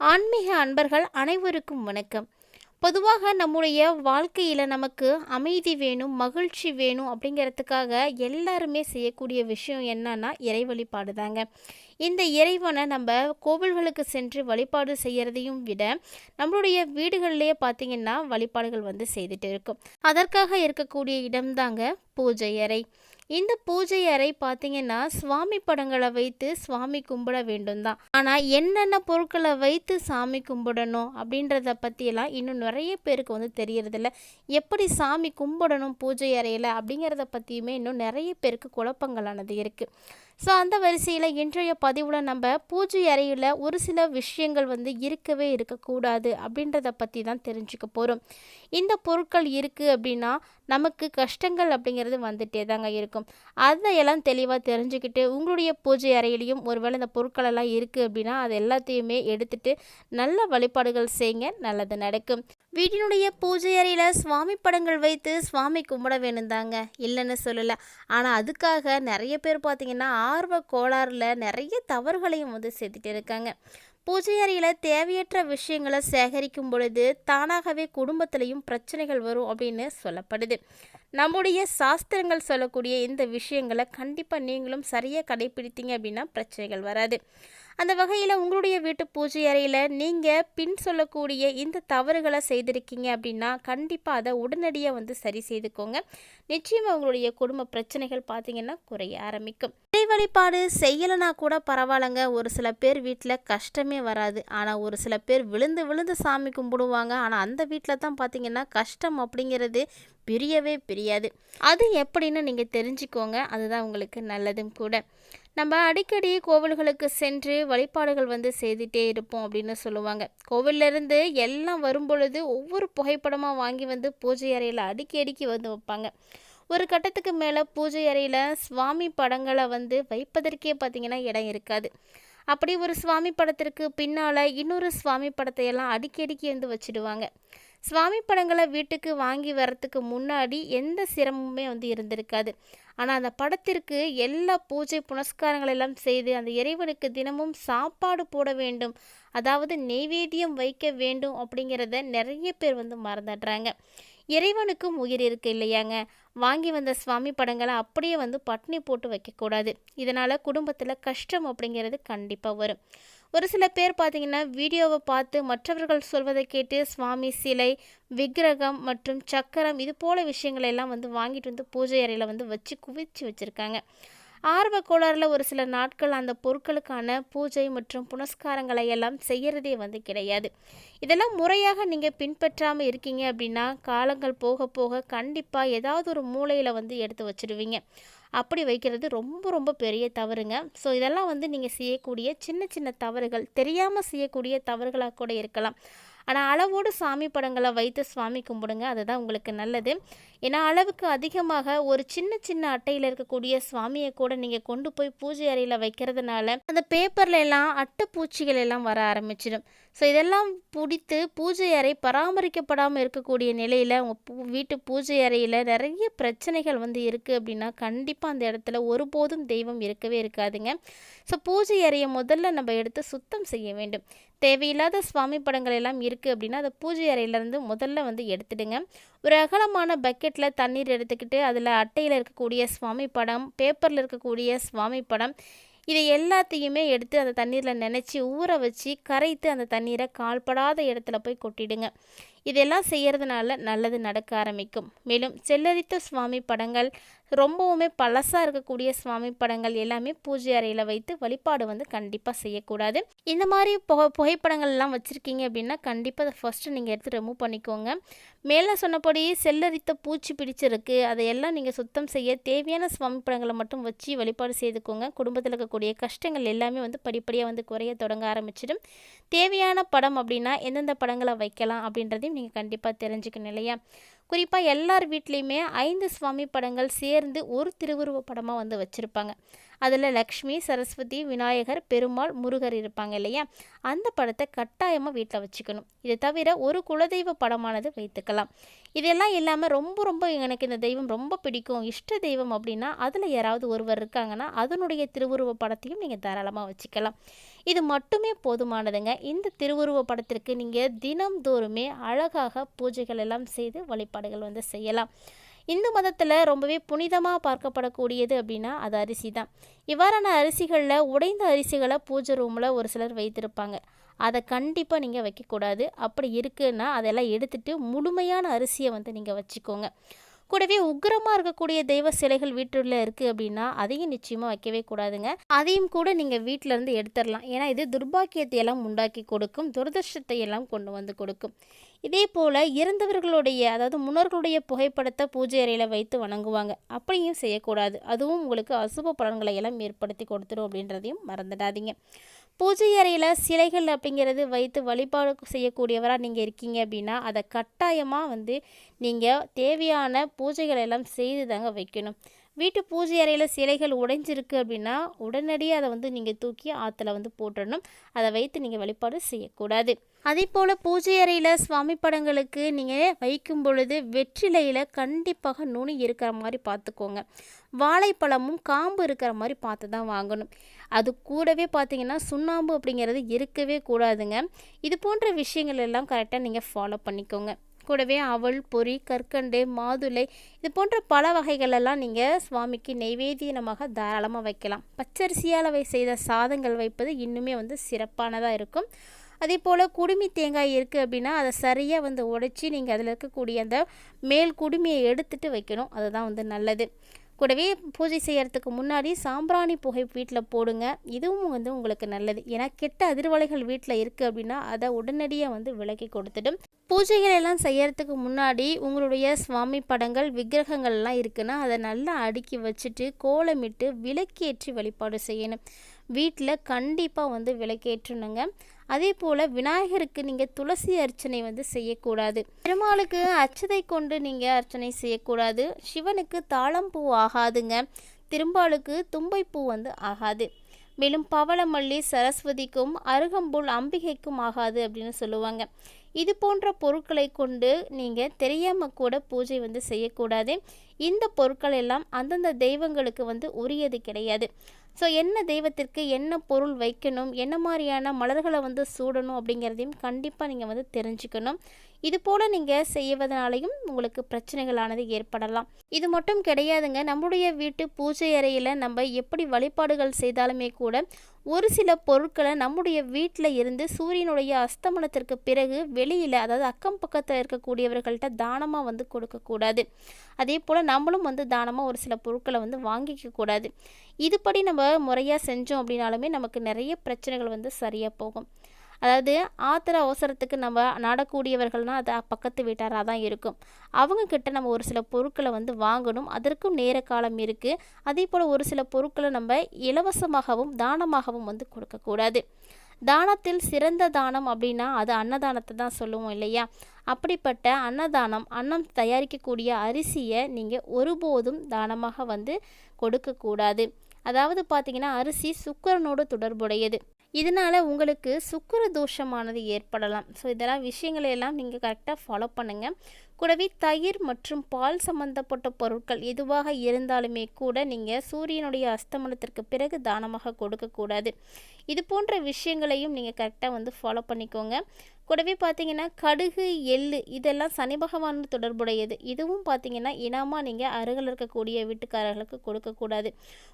ஆன்மீக அன்பர்கள் அனைவருக்கும் வணக்கம். பொதுவாக நம்முடைய வாழ்க்கையில் நமக்கு அமைதி வேணும் மகிழ்ச்சி வேணும் அப்படிங்கிறதுக்காக எல்லாருமே செய்யக்கூடிய விஷயம் என்னன்னா இறை வழிபாடு தாங்க. இந்த இறைவனை நம்ம கோவில்களுக்கு சென்று வழிபாடு செய்கிறதையும் விட நம்மளுடைய வீடுகள்லேயே பார்த்திங்கன்னா வழிபாடுகள் வந்து செய்துட்டு இருக்கும். அதற்காக இருக்கக்கூடிய இடம்தாங்க பூஜை அறை. இந்த பூஜை அறை பார்த்தீங்கன்னா சுவாமி படங்களை வைத்து சுவாமி கும்பிட வேண்டும் தான் ஆனால் என்னென்ன பொருட்களை வைத்து சாமி கும்பிடணும் அப்படின்றத பற்றியெல்லாம் இன்னும் நிறைய பேருக்கு வந்து தெரியறதில்ல. எப்படி சாமி கும்பிடணும் பூஜை அறையில் அப்படிங்கிறத பற்றியுமே இன்னும் நிறைய பேருக்கு குழப்பங்களானது இருக்குது ஸோ அந்த வரிசையில் இன்றைய பதிவில் நம்ம பூஜை அறையில் ஒரு சில விஷயங்கள் வந்து இருக்கவே இருக்கக்கூடாது அப்படின்றத பற்றி தான் தெரிஞ்சுக்க போகிறோம் இந்த பொருட்கள் இருக்குது அப்படின்னா நமக்கு கஷ்டங்கள் அப்படிங்கிறது வந்துட்டே தாங்க இருக்கும். அதையெல்லாம் தெளிவாக தெரிஞ்சுக்கிட்டு உங்களுடைய பூஜை அறையிலையும் ஒருவேளை இந்த பொருட்கள் எல்லாம் இருக்குது அப்படின்னா அது எல்லாத்தையுமே எடுத்துட்டு நல்ல வழிபாடுகள் செய்யுங்க நல்லது நடக்கும். வீட்டினுடைய பூஜை அறையில் சுவாமி படங்கள் வைத்து சுவாமி கும்பிட வேணும் தாங்க. இல்லைன்னு சொல்லலை. ஆனால் அதுக்காக நிறைய பேர் பார்த்திங்கன்னா ஆர்வ கோளாறில் நிறைய தவறுகளையும் வந்து செஞ்சுட்டு இருக்காங்க. பூஜை அறையில் தேவையற்ற விஷயங்களை சேகரிக்கும் பொழுது தானாகவே குடும்பத்திலையும் பிரச்சனைகள் வரும் அப்படின்னு சொல்லப்படுது. நம்முடைய சாஸ்திரங்கள் சொல்லக்கூடிய இந்த விஷயங்களை கண்டிப்பாக நீங்களும் சரியாக கடைபிடித்தீங்க அப்படின்னா பிரச்சனைகள் வராது. அந்த வகையில் உங்களுடைய வீட்டு பூஜை அறையில் நீங்கள் பின் சொல்லக்கூடிய இந்த தவறுகளை செய்திருக்கீங்க அப்படின்னா கண்டிப்பாக அதை உடனடியாக வந்து சரி செய்துக்கோங்க. நிச்சயமாக உங்களுடைய குடும்ப பிரச்சனைகள் பார்த்தீங்கன்னா குறைய ஆரம்பிக்கும். வழிபாடு செய்யலைனா கூட பரவாயில்லைங்க. ஒரு சில பேர் வீட்டில் கஷ்டமே வராது. ஆனால் ஒரு சில பேர் விழுந்து விழுந்து சாமி கும்பிடுவாங்க. ஆனால் அந்த வீட்டில் தான் பார்த்தீங்கன்னா கஷ்டம் அப்படிங்கிறது பிரியவே பிரியாது. அது எப்படின்னு நீங்கள் தெரிஞ்சுக்கோங்க. அதுதான் உங்களுக்கு நல்லதும் கூட. நம்ம அடிக்கடி கோவில்களுக்கு சென்று வழிபாடுகள் வந்து செய்துட்டே இருப்போம் அப்படின்னு சொல்லுவாங்க. கோவிலிருந்து எல்லாம் வரும் பொழுது ஒவ்வொரு புகைப்படமாக வாங்கி வந்து பூஜை அறையில் அடிக்கி அடிக்கி வந்து வைப்பாங்க. ஒரு கட்டத்துக்கு மேலே பூஜை அறையில் சுவாமி படங்களை வந்து வைப்பதற்கே பார்த்திங்கன்னா இடம் இருக்காது. அப்படி ஒரு சுவாமி படத்திற்கு பின்னால் இன்னொரு சுவாமி படத்தை எல்லாம் அடிக்கடிக்கு வந்து வச்சுடுவாங்க. சுவாமி படங்களை வீட்டுக்கு வாங்கி வரத்துக்கு முன்னாடி எந்த சிரமமுமே வந்து இருந்திருக்காது. ஆனால் அந்த படத்திற்கு எல்லா பூஜை புனஸ்காரங்கள் எல்லாம் செய்து அந்த இறைவனுக்கு தினமும் சாப்பாடு போட வேண்டும் அதாவது நெய்வேத்தியம் வைக்க வேண்டும் அப்படிங்கிறத நிறைய பேர் வந்து மறந்துடுறாங்க. இறைவனுக்கும் உயிர் இருக்கு இல்லையாங்க? வாங்கி வந்த சுவாமி படங்களை அப்படியே வந்து பட்னி போட்டு வைக்கக்கூடாது. இதனால் குடும்பத்தில் கஷ்டம் அப்படிங்கிறது கண்டிப்பாக வரும். ஒரு சில பேர் பார்த்திங்கன்னா வீடியோவை பார்த்து மற்றவர்கள் சொல்வதை கேட்டு சுவாமி சிலை விக்கிரகம் மற்றும் சக்கரம் இது போல விஷயங்களெல்லாம் வந்து வாங்கிட்டு வந்து பூஜை அறையில் வந்து வச்சு குவிச்சு வச்சுருக்காங்க. ஆர்வ கோளாறில் ஒரு சில நாட்கள் அந்த பொருட்களுக்கான பூஜை மற்றும் புனஸ்காரங்களை எல்லாம் செய்கிறதே வந்து கிடையாது. இதெல்லாம் முறையாக நீங்கள் பின்பற்றாமல் இருக்கீங்க அப்படின்னா காலங்கள் போக போக கண்டிப்பாக ஏதாவது ஒரு மூளையில் வந்து எடுத்து வச்சுடுவீங்க அப்படி வைக்கிறது ரொம்ப ரொம்ப பெரிய தவறுங்க. ஸோ இதெல்லாம் வந்து நீங்கள் செய்யக்கூடிய சின்ன சின்ன தவறுகள் தெரியாமல் செய்யக்கூடிய தவறுகளாக கூட இருக்கலாம். ஆனால் அளவோடு சாமி படங்களை வைத்து சுவாமி கும்பிடுங்க. அதுதான் உங்களுக்கு நல்லது. ஏன்னா அளவுக்கு அதிகமாக ஒரு சின்ன சின்ன அட்டையில் இருக்கக்கூடிய சுவாமியை கூட நீங்கள் கொண்டு போய் பூஜை அறையில் வைக்கிறதுனால அந்த பேப்பரில் எல்லாம் அட்டைப்பூச்சிகள் எல்லாம் வர ஆரம்பிச்சிடும். ஸோ இதெல்லாம் பிடித்து பூஜை அறை பராமரிக்கப்படாமல் இருக்கக்கூடிய நிலையில் உங்கள் பூ வீட்டு பூஜை அறையில் நிறைய பிரச்சனைகள் வந்து இருக்குது அப்படின்னா கண்டிப்பாக அந்த இடத்துல ஒருபோதும் தெய்வம் இருக்கவே இருக்காதுங்க. ஸோ பூஜை அறையை முதல்ல நம்ம எடுத்து சுத்தம் செய்ய வேண்டும். தேவையில்லாத சுவாமி படங்கள் எல்லாம் இருக்குது அப்படின்னா அதை பூஜை அறையிலேருந்து முதல்ல வந்து எடுத்துடுங்க. ஒரு அகலமான பக்கெட்டில் தண்ணீர் எடுத்துக்கிட்டு அதில் அட்டையில் இருக்கக்கூடிய சுவாமி படம் பேப்பரில் இருக்கக்கூடிய சுவாமி படம் இதை எல்லாத்தையுமே எடுத்து அந்த தண்ணீரில் நினச்சி ஊற வச்சு கரைத்து அந்த தண்ணீரை கால்படாத இடத்துல போய் கொட்டிடுங்க. இதெல்லாம் செய்கிறதுனால நல்லது நடக்க ஆரம்பிக்கும். மேலும் செல்லரித்த சுவாமி படங்கள் ரொம்பவுமே பழசாக இருக்கக்கூடிய சுவாமி படங்கள் எல்லாமே பூஜை அறையில் வைத்து வழிபாடு வந்து கண்டிப்பாக செய்யக்கூடாது. இந்த மாதிரி புகை புகைப்படங்கள்லாம் வச்சுருக்கீங்க அப்படின்னா கண்டிப்பாக அதை ஃபஸ்ட்டு நீங்கள் எடுத்து ரிமூவ் பண்ணிக்கோங்க. மேலே சொன்னபடி செல்லரித்த பூச்சி பிடிச்சிருக்கு. அதையெல்லாம் நீங்கள் சுத்தம் செய்ய தேவையான சுவாமி படங்களை மட்டும் வச்சு வழிபாடு செய்துக்கோங்க. குடும்பத்தில் இருக்கக்கூடிய கஷ்டங்கள் எல்லாமே வந்து படிப்படியாக வந்து குறைய தொடங்க ஆரம்பிச்சிடும். தேவையான படம் அப்படின்னா எந்தெந்த படங்களை வைக்கலாம் அப்படின்றதையும் நீங்கள் கண்டிப்பாக தெரிஞ்சுக்கணும் இல்லையா? குறிப்பாக எல்லார் வீட்லேயுமே ஐந்து சுவாமி படங்கள் சேர்ந்து ஒரு திருவுருவ படமாக வந்து வச்சுருப்பாங்க. அதில் லக்ஷ்மி சரஸ்வதி விநாயகர் பெருமாள் முருகர் இருப்பாங்க இல்லையா? அந்த படத்தை கட்டாயமாக வீட்டில் வச்சுக்கணும். இதை தவிர ஒரு குலதெய்வ படமானது வைத்துக்கலாம். இதெல்லாம் இல்லாமல் ரொம்ப ரொம்ப எனக்கு இந்த தெய்வம் ரொம்ப பிடிக்கும் இஷ்ட தெய்வம் அப்படின்னா அதில் யாராவது ஒருவர் இருக்காங்கன்னா அதனுடைய திருவுருவ படத்தையும் நீங்கள் தாராளமாக வச்சுக்கலாம். இது மட்டுமே போதுமானதுங்க. இந்த திருவுருவ படத்திற்கு நீங்கள் தினம்தோறுமே அழகாக பூஜைகள் எல்லாம் செய்து வழிபாடுகள் வந்து செய்யலாம். இந்து மதத்தில் ரொம்பவே புனிதமாக பார்க்கப்படக்கூடியது அப்படின்னா அது அரிசி தான் இவ்வாறான அரிசிகளில் உடைந்த அரிசிகளை பூஜை ரூமில் ஒரு சிலர் வைத்திருப்பாங்க. அதை கண்டிப்பாக நீங்கள் வைக்கக்கூடாது. அப்படி இருக்குன்னா அதெல்லாம் எடுத்துகிட்டு முழுமையான அரிசியை வந்து நீங்கள் வச்சுக்கோங்க. கூடவே உக்கிரமாக இருக்கக்கூடிய தெய்வ சிலைகள் வீட்டில் இருக்குது அப்படின்னா அதையும் நிச்சயமாக வைக்கவே கூடாதுங்க. அதையும் கூட நீங்கள் வீட்டிலேருந்து எடுத்துடலாம். ஏன்னா இது துர்பாக்கியத்தை எல்லாம் உண்டாக்கி கொடுக்கும் துரதிருஷ்டத்தை எல்லாம் கொண்டு வந்து கொடுக்கும். இதே போல் இறந்தவர்களுடைய அதாவது முன்னோர்களுடைய புகைப்படத்தை பூஜை அறையில் வைத்து வணங்குவாங்க. அப்படியும் செய்யக்கூடாது. அதுவும் உங்களுக்கு அசுப பலன்களை எல்லாம் ஏற்படுத்தி கொடுத்துரும் அப்படின்றதையும் மறந்துடாதீங்க. பூஜை அறையில் சிலைகள் அப்படிங்கிறது வைத்து வழிபாடு செய்யக்கூடியவராக நீங்கள் இருக்கீங்க அப்படின்னா அதை கட்டாயமாக வந்து நீங்கள் தேவையான பூஜைகள் எல்லாம் செய்து தாங்க வைக்கணும். வீட்டு பூஜை அறையில் சிலைகள் உடைஞ்சிருக்கு அப்படின்னா உடனடியாக அதை வந்து நீங்கள் தூக்கி ஆற்றுல வந்து போட்டுடணும். அதை வைத்து நீங்கள் வழிபாடு செய்யக்கூடாது. அதே போல் பூஜை அறையில் சுவாமி படங்களுக்கு நீங்கள் வைக்கும் பொழுது வெற்றிலையில் கண்டிப்பாக நுனி இருக்கிற மாதிரி பார்த்துக்கோங்க. வாழைப்பழமும் காம்பு இருக்கிற மாதிரி பார்த்து தான் வாங்கணும். அது கூடவே பார்த்தீங்கன்னா சுண்ணாம்பு அப்படிங்கிறது இருக்கவே கூடாதுங்க. இது போன்ற விஷயங்கள் எல்லாம் கரெக்டாக நீங்கள் ஃபாலோ பண்ணிக்கோங்க. கூடவே அவள் பொறி கற்கண்டு மாதுளை இது போன்ற பல வகைகளெல்லாம் நீங்கள் சுவாமிக்கு நெய்வேத்தியனமாக தாராளமாக வைக்கலாம். பச்சரிசியால் வை செய்த சாதங்கள் வைப்பது இன்னுமே வந்து சிறப்பானதாக இருக்கும். அதே போல் குடுமி தேங்காய் இருக்குது அப்படின்னா அதை சரியாக வந்து உடைச்சி நீங்கள் அதில் இருக்கக்கூடிய அந்த மேல் குடுமியை எடுத்துகிட்டு வைக்கணும். அதுதான் வந்து நல்லது. கூடவே பூஜை செய்கிறதுக்கு முன்னாடி சாம்பிராணி புகை வீட்டில் போடுங்க. இதுவும் வந்து உங்களுக்கு நல்லது. ஏன்னா கெட்ட அதிர்வலைகள் வீட்டில் இருக்குது அப்படின்னா அதை உடனடியாக வந்து விலக்கி கொடுத்துடும் பூஜைகள் எல்லாம் செய்யறதுக்கு முன்னாடி உங்களுடைய சுவாமி படங்கள் விக்கிரகங்கள்லாம் இருக்குன்னா அதை நல்லா அடுக்கி வச்சுட்டு கோலமிட்டு விளக்கேற்றி வழிபாடு செய்யணும். வீட்டில் கண்டிப்பாக வந்து விளக்கேற்றணுங்க. அதே போல் விநாயகருக்கு நீங்கள் துளசி அர்ச்சனை வந்து செய்யக்கூடாது. பெருமாளுக்கு அச்சதை கொண்டு நீங்கள் அர்ச்சனை செய்யக்கூடாது. சிவனுக்கு தாளம்பூ ஆகாதுங்க. திரும்பாளுக்கு தும்பைப்பூ வந்து ஆகாது. மேலும் பவளமல்லி சரஸ்வதிக்கும் அருகம்புல் அம்பிகைக்கும் ஆகாது அப்படின்னு சொல்லுவாங்க. இது போன்ற பொருட்களை கொண்டு நீங்கள் தெரியாமல் கூட பூஜை வந்து செய்யக்கூடாது. இந்த பொருட்கள் எல்லாம் அந்தந்த தெய்வங்களுக்கு வந்து உரியது கிடையாது. ஸோ என்ன தெய்வத்திற்கு என்ன பொருள் வைக்கணும்? என்ன மாதிரியான மலர்களை வந்து சூடணும் அப்படிங்கிறதையும் கண்டிப்பாக நீங்கள் வந்து தெரிஞ்சுக்கணும். இது போல் நீங்கள் செய்வதனாலையும் உங்களுக்கு பிரச்சனைகளானது ஏற்படலாம். இது மட்டும் கிடையாதுங்க. நம்முடைய வீட்டு பூஜை அறையில் நம்ம எப்படி வழிபாடுகள் செய்தாலுமே கூட ஒரு சில பொருட்களை நம்முடைய வீட்டில் இருந்து சூரியனுடைய அஸ்தமனத்திற்கு பிறகு வெளியில் அதாவது அக்கம் பக்கத்தில் இருக்கக்கூடியவர்கள்ட்ட தானமாக வந்து கொடுக்கக்கூடாது. அதே போல் நம்மளும் வந்து தானமாக ஒரு சில பொருட்களை வந்து வாங்கிக்க கூடாது. இதுபடி நம்ம முறையாக செஞ்சோம் அப்படின்னாலுமே நமக்கு நிறைய பிரச்சனைகள் வந்து சரியாக போகும். அதாவது ஆத்திர அவசரத்துக்கு நம்ம நாடக்கூடியவர்கள்னால் அது பக்கத்து வீட்டாராக தான் இருக்கும். அவங்கக்கிட்ட நம்ம ஒரு சில பொருட்களை வந்து வாங்கணும். அதற்கும் நேர காலம் இருக்குது அதே போல் ஒரு சில பொருட்களை நம்ம இலவசமாகவும் தானமாகவும் வந்து கொடுக்கக்கூடாது. தானத்தில் சிறந்த தானம் அப்படின்னா அது அன்னதானத்தை தான் சொல்லுவோம் இல்லையா? அப்படிப்பட்ட அன்னதானம் அன்னம் தயாரிக்கக்கூடிய அரிசியை நீங்கள் ஒருபோதும் தானமாக வந்து கொடுக்கக்கூடாது. அதாவது பார்த்தீங்கன்னா அரிசி சுக்கரனோடு தொடர்புடையது. இதனால் உங்களுக்கு சுக்கர தோஷமானது ஏற்படலாம். ஸோ இதெல்லாம் விஷயங்களை எல்லாம் நீங்கள் கரெக்டாக ஃபாலோ பண்ணுங்கள் கூடவே தயிர் மற்றும் பால் சம்பந்தப்பட்ட பொருட்கள் எதுவாக இருந்தாலுமே கூட நீங்கள் சூரியனுடைய அஸ்தமனத்திற்கு பிறகு தானமாக கொடுக்கக்கூடாது இது போன்ற விஷயங்களையும் நீங்கள் கரெக்டாக வந்து ஃபாலோ பண்ணிக்கோங்க. கூடவே பார்த்தீங்கன்னா கடுகு எள்ளு இதெல்லாம் சனி பகவான் தொடர்புடையது. இதுவும் பார்த்தீங்கன்னா இனமாக நீங்கள் அருகில் இருக்கக்கூடிய வீட்டுக்காரர்களுக்கு கொடுக்கக்கூடாது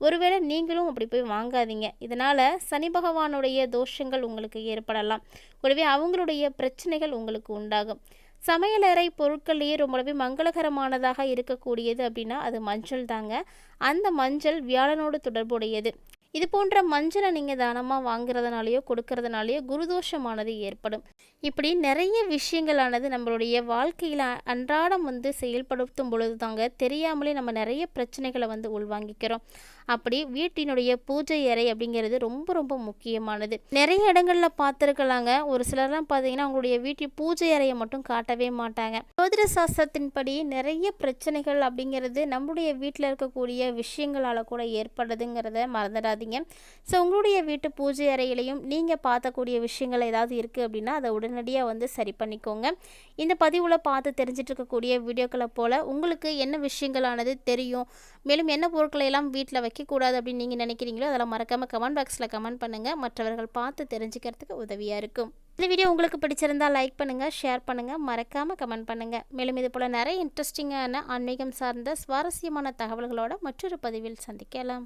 ஒருவேளை நீங்களும் அப்படி போய் வாங்காதீங்க. இதனால் சனி பகவானுடைய தோஷங்கள் உங்களுக்கு ஏற்படலாம். கூடவே அவங்களுடைய பிரச்சனைகள் உங்களுக்கு உண்டாகும். சமையலறை பொருட்கள்லேயே ரொம்பவே மங்களகரமானதாக இருக்கக்கூடியது அப்படின்னா அது மஞ்சள் தாங்க. அந்த மஞ்சள் வியாழனோடு தொடர்புடையது. இது போன்ற மஞ்சளை நீங்கள் தானமாக வாங்குறதுனாலையோ கொடுக்கறதுனாலையோ குருதோஷமானது ஏற்படும். இப்படி நிறைய விஷயங்களானது நம்மளுடைய வாழ்க்கையில் அன்றாடம் வந்து செயல்படுத்தும் பொழுது தாங்க தெரியாமலே நம்ம நிறைய பிரச்சனைகளை வந்து உள்வாங்கிக்கிறோம். அப்படி வீட்டினுடைய பூஜை அறை அப்படிங்கிறது ரொம்ப ரொம்ப முக்கியமானது. நிறைய இடங்களில் பார்த்துருக்கலாங்க. ஒரு சிலர்லாம் பார்த்தீங்கன்னா அவங்களுடைய வீட்டில் பூஜை அறையை மட்டும் காட்டவே மாட்டாங்க. ஜோதிட சாஸ்திரத்தின்படி நிறைய பிரச்சனைகள் அப்படிங்கிறது நம்முடைய வீட்டில் இருக்கக்கூடிய விஷயங்களால் கூட ஏற்படுதுங்கிறத மறந்துடாதீங்க. ஸோ உங்களுடைய வீட்டு பூஜை அறையிலையும் நீங்கள் பார்த்தக்கூடிய விஷயங்கள் ஏதாவது இருக்குது அப்படின்னா அதை உடனடியாக வந்து சரி பண்ணிக்கோங்க. இந்த பதிவில் பார்த்து தெரிஞ்சிட்டு இருக்கக்கூடிய வீடியோக்களை போல் உங்களுக்கு என்ன விஷயங்களானது தெரியும்? மேலும் என்ன பொருட்களை எல்லாம் வீட்டில் வைக்கக்கூடாது அப்படின்னு நீங்கள் நினைக்கிறீங்களோ அதெல்லாம் மறக்காமல் கமெண்ட் பாக்ஸில் கமெண்ட் பண்ணுங்கள் மற்றவர்கள் பார்த்து தெரிஞ்சுக்கிறதுக்கு உதவியாக இருக்கும். இந்த வீடியோ உங்களுக்கு பிடிச்சிருந்தா லைக் பண்ணுங்கள் ஷேர் பண்ணுங்கள் மறக்காமல் கமெண்ட் பண்ணுங்கள் மேலும் இது போல் நிறைய இன்ட்ரெஸ்டிங்கான ஆன்மீகம் சார்ந்த சுவாரஸ்யமான தகவல்களோட மற்றொரு பதிவில் சந்திக்கலாம்.